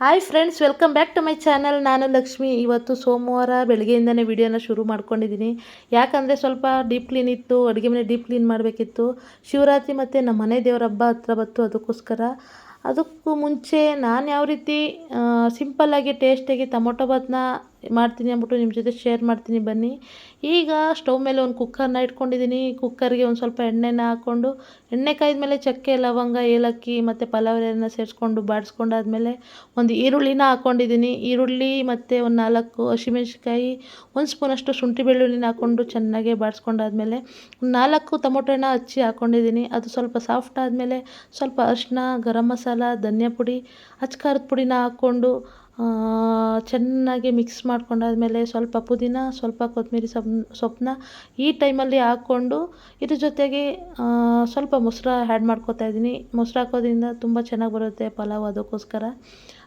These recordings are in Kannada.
Hi friends welcome back to my channel ನಾನು ಲಕ್ಷ್ಮಿ. ಇವತ್ತು ಸೋಮವಾರ ಬೆಳಗ್ಗೆಯಿಂದನೇ ವಿಡಿಯೋನ ಶುರು ಮಾಡ್ಕೊಂಡಿದ್ದೀನಿ. ಯಾಕಂದರೆ ಸ್ವಲ್ಪ ಡೀಪ್ ಕ್ಲೀನ್ ಇತ್ತು, ಅಡುಗೆ ಮನೆ ಡೀಪ್ ಕ್ಲೀನ್ ಮಾಡಬೇಕಿತ್ತು. ಶಿವರಾತ್ರಿ ಮತ್ತು ನಮ್ಮ ಮನೆ ದೇವರ ಹಬ್ಬ ಹತ್ರ ಬಂತು ಅದಕ್ಕೋಸ್ಕರ. ಅದಕ್ಕೂ ಮುಂಚೆ ನಾನು ಯಾವ ರೀತಿ ಸಿಂಪಲ್ಲಾಗಿ ಟೇಸ್ಟಾಗಿ ಟೊಮೊಟೊ ಬಾತನ್ನ ಮಾಡ್ತೀನಿ ಅಂದ್ಬಿಟ್ಟು ನಿಮ್ಮ ಜೊತೆ ಶೇರ್ ಮಾಡ್ತೀನಿ ಬನ್ನಿ. ಈಗ ಸ್ಟವ್ ಮೇಲೆ ಒಂದು ಕುಕ್ಕರ್ನ ಇಟ್ಕೊಂಡಿದ್ದೀನಿ ಕುಕ್ಕರ್ಗೆ ಒಂದು ಸ್ವಲ್ಪ ಎಣ್ಣೆನ ಹಾಕ್ಕೊಂಡು ಎಣ್ಣೆ ಕಾಯ್ದ ಮೇಲೆ ಚಕ್ಕೆ, ಲವಂಗ, ಏಲಕ್ಕಿ ಮತ್ತು ಪಲಾವ್ ಸೇರಿಸ್ಕೊಂಡು ಬಾಡಿಸ್ಕೊಂಡಾದ್ಮೇಲೆ ಒಂದು ಈರುಳ್ಳಿನ ಹಾಕ್ಕೊಂಡಿದ್ದೀನಿ ಈರುಳ್ಳಿ ಮತ್ತು ಒಂದು ನಾಲ್ಕು ಹಸಿಮೆಣ್ಸಿನ್ಕಾಯಿ, ಒಂದು ಸ್ಪೂನಷ್ಟು ಶುಂಠಿ ಬೆಳ್ಳುಳ್ಳಿನ ಹಾಕ್ಕೊಂಡು ಚೆನ್ನಾಗಿ ಬಾಡಿಸ್ಕೊಂಡಾದ್ಮೇಲೆ ಒಂದು ನಾಲ್ಕು ಟೊಮೊಟೊನ ಹಚ್ಚಿ ಹಾಕ್ಕೊಂಡಿದ್ದೀನಿ ಅದು ಸ್ವಲ್ಪ ಸಾಫ್ಟ್ ಆದಮೇಲೆ ಸ್ವಲ್ಪ ಅರಿಶಿನ ಗರಂ ಮಸಾಲ ಧನಿಯಾ ಪುಡಿ ಅಚ್ಚ ಖಾರದ ಪುಡಿನ ಹಾಕ್ಕೊಂಡು ಚೆನ್ನಾಗಿ ಮಿಕ್ಸ್ ಮಾಡ್ಕೊಂಡಾದ್ಮೇಲೆ ಸ್ವಲ್ಪ ಪುದೀನ, ಸ್ವಲ್ಪ ಕೊತ್ತಂಬ್ರಿ ಸೊಪ್ಪು ಸೊಪ್ಪನ್ನ ಈ ಟೈಮಲ್ಲಿ ಹಾಕ್ಕೊಂಡು ಇದ್ರ ಜೊತೆಗೆ ಸ್ವಲ್ಪ ಮೊಸರು ಆ್ಯಡ್ ಮಾಡ್ಕೊತಾ ಇದ್ದೀನಿ. ಮೊಸರು ಹಾಕೋದ್ರಿಂದ ತುಂಬ ಚೆನ್ನಾಗಿ ಬರುತ್ತೆ ಪಲಾವ್ ಅದಕ್ಕೋಸ್ಕರ.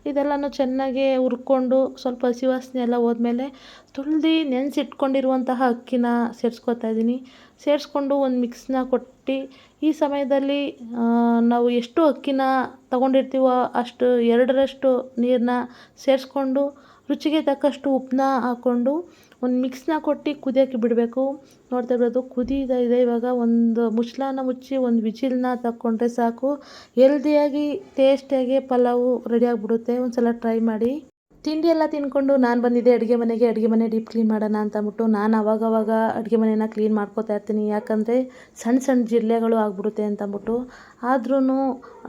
ಇದೆಲ್ಲನೂ ಚೆನ್ನಾಗಿ ಹುರ್ಕೊಂಡು ಸ್ವಲ್ಪ ಹಸಿ ವಾಸನೆ ಎಲ್ಲ ಹೋದ್ಮೇಲೆ ತುಳ್ದು ನೆನೆಸಿಟ್ಕೊಂಡಿರುವಂತಹ ಅಕ್ಕಿನ ಸೇರಿಸ್ಕೊತಾ ಇದ್ದೀನಿ. ಸೇರಿಸ್ಕೊಂಡು ಒಂದು ಮಿಕ್ಸ್ನ ಕೊಟ್ಟು ಈ ಸಮಯದಲ್ಲಿ ನಾವು ಎಷ್ಟು ಅಕ್ಕಿನ ತಗೊಂಡಿರ್ತೀವೋ ಅಷ್ಟು ಎರಡರಷ್ಟು ನೀರನ್ನ ಸೇರಿಸ್ಕೊಂಡು ರುಚಿಗೆ ತಕ್ಕಷ್ಟು ಉಪ್ಪನ್ನ ಹಾಕ್ಕೊಂಡು ಒಂದು ಮಿಕ್ಸ್ನ ಕೊಟ್ಟು ಕುದಿಯೋಕ್ಕೆ ಬಿಡಬೇಕು. ನೋಡ್ತಾ ಇರ್ಬೋದು ಕುದೀತಾ ಇದೆ ಇವಾಗ. ಒಂದು ಮುಚ್ಚಳನ ಮುಚ್ಚಿ, ಒಂದು ವಿಜಿಲ್ನ ತಕ್ಕೊಂಡ್ರೆ ಸಾಕು. ಹೆಲ್ದಿಯಾಗಿ ಟೇಸ್ಟಿಯಾಗಿ ಪಲಾವು ರೆಡಿ ಆಗಿಬಿಡುತ್ತೆ. ಒಂದು ಸಲ ಟ್ರೈ ಮಾಡಿ. ತಿಂಡಿ ಎಲ್ಲ ತಿನ್ಕೊಂಡು ನಾನು ಬಂದಿದ್ದೆ, ಅಡುಗೆ ಮನೆಗೆ, ಅಡುಗೆ ಮನೆ ಡೀಪ್ ಕ್ಲೀನ್ ಮಾಡೋಣ ಅಂತ ಅಂದ್ಬಿಟ್ಟು ನಾನು ಅವಾಗವಾಗ ಅಡುಗೆ ಮನೆನ ಕ್ಲೀನ್ ಮಾಡ್ಕೋತಾ ಇರ್ತೀನಿ. ಯಾಕಂದರೆ ಸಣ್ಣ ಸಣ್ಣ ಜಿರಳೆಗಳು ಆಗ್ಬಿಡುತ್ತೆ ಅಂತ ಅಂದ್ಬಿಟ್ಟು ಆದ್ರೂ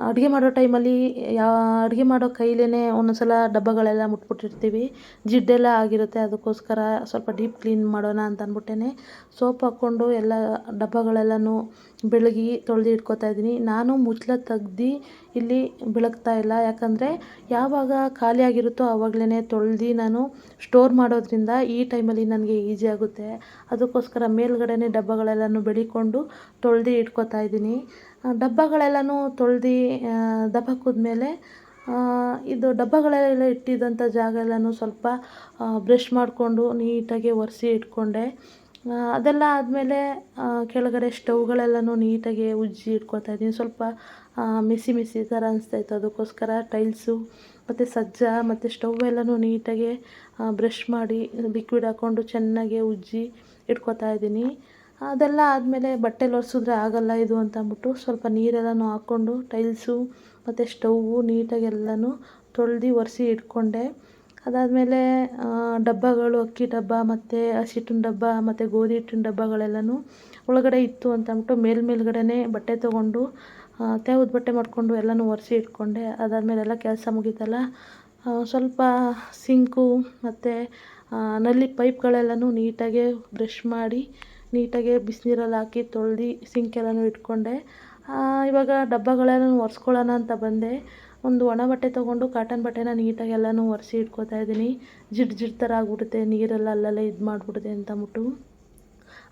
ಅಡುಗೆ ಮಾಡೋ ಟೈಮಲ್ಲಿ ಯಾವ ಅಡುಗೆ ಮಾಡೋ ಕೈಲೇ ಒಂದೊಂದ್ಸಲ ಡಬ್ಬಗಳೆಲ್ಲ ಮುಟ್ಬಿಟ್ಟಿರ್ತೀವಿ. ಜಿಡ್ಡೆಲ್ಲ ಆಗಿರುತ್ತೆ, ಅದಕ್ಕೋಸ್ಕರ ಸ್ವಲ್ಪ ಡೀಪ್ ಕ್ಲೀನ್ ಮಾಡೋಣ ಅಂತ ಅಂದ್ಬಿಟ್ಟೇ ಸೋಪ್ ಹಾಕ್ಕೊಂಡು ಎಲ್ಲ ಡಬ್ಬಗಳೆಲ್ಲನೂ ಬೆಳಗಿ ತೊಳೆದು ಇಟ್ಕೋತಾ ಇದ್ದೀನಿ. ನಾನು ಮುಚ್ಚಲ ತೆಗ್ದು ಇಲ್ಲಿ ಬೆಳಗ್ತಾ ಇಲ್ಲ. ಯಾಕಂದರೆ ಯಾವಾಗ ಖಾಲಿ ಆಗಿರುತ್ತೋ ಆವಾಗಲೇ ತೊಳ್ದು ನಾನು ಸ್ಟೋರ್ ಮಾಡೋದ್ರಿಂದ ಈ ಟೈಮಲ್ಲಿ ನನಗೆ ಈಸಿ ಆಗುತ್ತೆ. ಅದಕ್ಕೋಸ್ಕರ ಮೇಲ್ಗಡೆನೇ ಡಬ್ಬಗಳೆಲ್ಲನೂ ಬೆಳಿಕೊಂಡು ತೊಳ್ದು ಇಟ್ಕೋತಾ ಇದ್ದೀನಿ. ಡಬ್ಬಗಳೆಲ್ಲನೂ ತೊಳ್ದು ಮೇಲೆ ಇದು ಡಬ್ಬಗಳೆಲ್ಲ ಇಟ್ಟಿದ್ದಂಥ ಜಾಗ ಎಲ್ಲನೂ ಸ್ವಲ್ಪ ಬ್ರಷ್ ಮಾಡಿಕೊಂಡು ನೀಟಾಗಿ ಒರೆಸಿ ಇಟ್ಕೊಂಡೆ. ಅದೆಲ್ಲ ಆದಮೇಲೆ ಕೆಳಗಡೆ ಸ್ಟವ್ಗಳೆಲ್ಲನೂ ನೀಟಾಗಿ ಉಜ್ಜಿ ಇಟ್ಕೊತಾ ಇದ್ದೀನಿ. ಸ್ವಲ್ಪ ಮಿಸಿ ಮಿಸಿ ಥರ ಅನಿಸ್ತಾಯಿತ್ತು ಅದಕ್ಕೋಸ್ಕರ ಟೈಲ್ಸು, ಮತ್ತು ಸಜ್ಜ, ಮತ್ತು ಸ್ಟವ್ ಎಲ್ಲನೂ ನೀಟಾಗಿ ಬ್ರಷ್ ಮಾಡಿ, ಲಿಕ್ವಿಡ್ ಹಾಕ್ಕೊಂಡು ಚೆನ್ನಾಗಿ ಉಜ್ಜಿ ಇಟ್ಕೊತಾ ಇದ್ದೀನಿ. ಅದೆಲ್ಲ ಆದಮೇಲೆ ಬಟ್ಟೆಲಿ ಒರೆಸಿದ್ರೆ ಆಗಲ್ಲ ಇದು ಅಂತ ಅಂದ್ಬಿಟ್ಟು ಸ್ವಲ್ಪ ನೀರೆಲ್ಲನೂ ಹಾಕ್ಕೊಂಡು, ಟೈಲ್ಸು, ಮತ್ತು ಸ್ಟವ್ವು ನೀಟಾಗಿ ಎಲ್ಲನೂ ತೊಳ್ದು ಒರೆಸಿ ಇಟ್ಕೊಂಡೆ. ಅದಾದಮೇಲೆ ಡಬ್ಬಗಳು, ಅಕ್ಕಿ ಡಬ್ಬ ಮತ್ತು ಹಿಟ್ಟಿನ ಡಬ್ಬ ಮತ್ತು ಗೋಧಿ ಹಿಟ್ಟಿನ ಡಬ್ಬಗಳೆಲ್ಲನೂ ಒಳಗಡೆ ಇತ್ತು ಅಂತ ಅಂದ್ಬಿಟ್ಟು ಮೇಲ್ ಮೇಲ್ಗಡೆನೇ ಬಟ್ಟೆ ತೊಗೊಂಡು ತೆವ್ದ ಬಟ್ಟೆ ಮಾಡಿಕೊಂಡು ಎಲ್ಲನೂ ಒರೆಸಿ ಇಟ್ಕೊಂಡೆ. ಅದಾದಮೇಲೆ ಎಲ್ಲ ಕೆಲಸ ಮುಗೀತಲ್ಲ. ಸ್ವಲ್ಪ ಸಿಂಕು ಮತ್ತು ನಲ್ಲಿ ಪೈಪ್ಗಳೆಲ್ಲನೂ ನೀಟಾಗೆ ಬ್ರಷ್ ಮಾಡಿ, ನೀಟಾಗೆ ಬಿಸಿನೀರಲ್ಲಿ ಹಾಕಿ ತೊಳ್ದು ಸಿಂಕೆಲ್ಲನೂ ಇಟ್ಕೊಂಡೆ. ಇವಾಗ ಡಬ್ಬಗಳೆಲ್ಲ ಒರೆಸ್ಕೊಳ್ಳೋಣ ಅಂತ ಬಂದೆ. ಒಂದು ಒಣ ಬಟ್ಟೆ ತೊಗೊಂಡು ಕಾಟನ್ ಬಟ್ಟೆನ ನೀಟಾಗಿ ಎಲ್ಲನೂ ಒರೆಸಿ ಇಟ್ಕೋತಾ ಇದ್ದೀನಿ. ಜಿಡ್ ಜಿಡ್ ಥರ ಆಗ್ಬಿಡುತ್ತೆ, ನೀರೆಲ್ಲ ಅಲ್ಲಲ್ಲೇ ಇದು ಮಾಡಿಬಿಡುತ್ತೆ ಅಂತ ಅಂದ್ಬಿಟ್ಟು.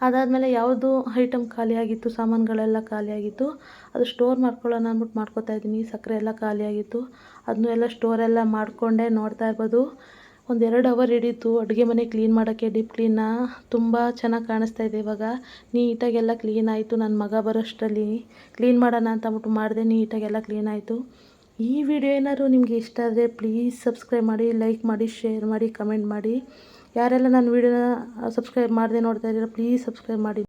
ಅದಾದಮೇಲೆ ಯಾವುದು ಐಟಮ್ ಖಾಲಿಯಾಗಿತ್ತು ಸಾಮಾನುಗಳೆಲ್ಲ ಖಾಲಿಯಾಗಿತ್ತು ಅದು ಸ್ಟೋರ್ ಮಾಡ್ಕೊಳ್ಳೋಣ ಅಂದ್ಬಿಟ್ಟು ಮಾಡ್ಕೊತಾ ಇದ್ದೀನಿ. ಸಕ್ಕರೆ ಎಲ್ಲ ಖಾಲಿಯಾಗಿತ್ತು ಅದನ್ನೂ ಎಲ್ಲ ಸ್ಟೋರೆಲ್ಲ ಮಾಡಿಕೊಂಡೆ ನೋಡ್ತಾ ಇರ್ಬೋದು. ಒಂದು ಎರಡು ಅವರ್ ಹಿಡೀತು. ಅಡುಗೆ ಮನೆ ಕ್ಲೀನ್ ಮಾಡೋಕ್ಕೆ ಡೀಪ್ ಕ್ಲೀನ ತುಂಬ ಚೆನ್ನಾಗಿ ಕಾಣಿಸ್ತಾ ಇದೆ ಇವಾಗ. ನೀಟಾಗೆಲ್ಲ ಕ್ಲೀನ್ ಆಯಿತು. ನನ್ನ ಮಗ ಬರೋಷ್ಟರಲ್ಲಿ. ಕ್ಲೀನ್ ಮಾಡೋಣ ಅಂತ ಅಂದ್ಬಿಟ್ಟು ಮಾಡಿದೆ ನೀಟಾಗೆಲ್ಲ ಕ್ಲೀನ್ ಆಯಿತು. ಈ ವಿಡಿಯೋ ಏನಾದ್ರು ನಿಮಗೆ ಇಷ್ಟ ಆದರೆ ಪ್ಲೀಸ್ ಸಬ್ಸ್ಕ್ರೈಬ್ ಮಾಡಿ ಲೈಕ್ ಮಾಡಿ ಶೇರ್ ಮಾಡಿ ಕಮೆಂಟ್ ಮಾಡಿ. ಯಾರೆಲ್ಲ ನನ್ನ ವಿಡಿಯೋನ ಸಬ್ಸ್ಕ್ರೈಬ್ ಮಾಡದೆ ನೋಡ್ತಾ ಇದ್ದೀರಾ ಪ್ಲೀಸ್ ಸಬ್ಸ್ಕ್ರೈಬ್ ಮಾಡಿ.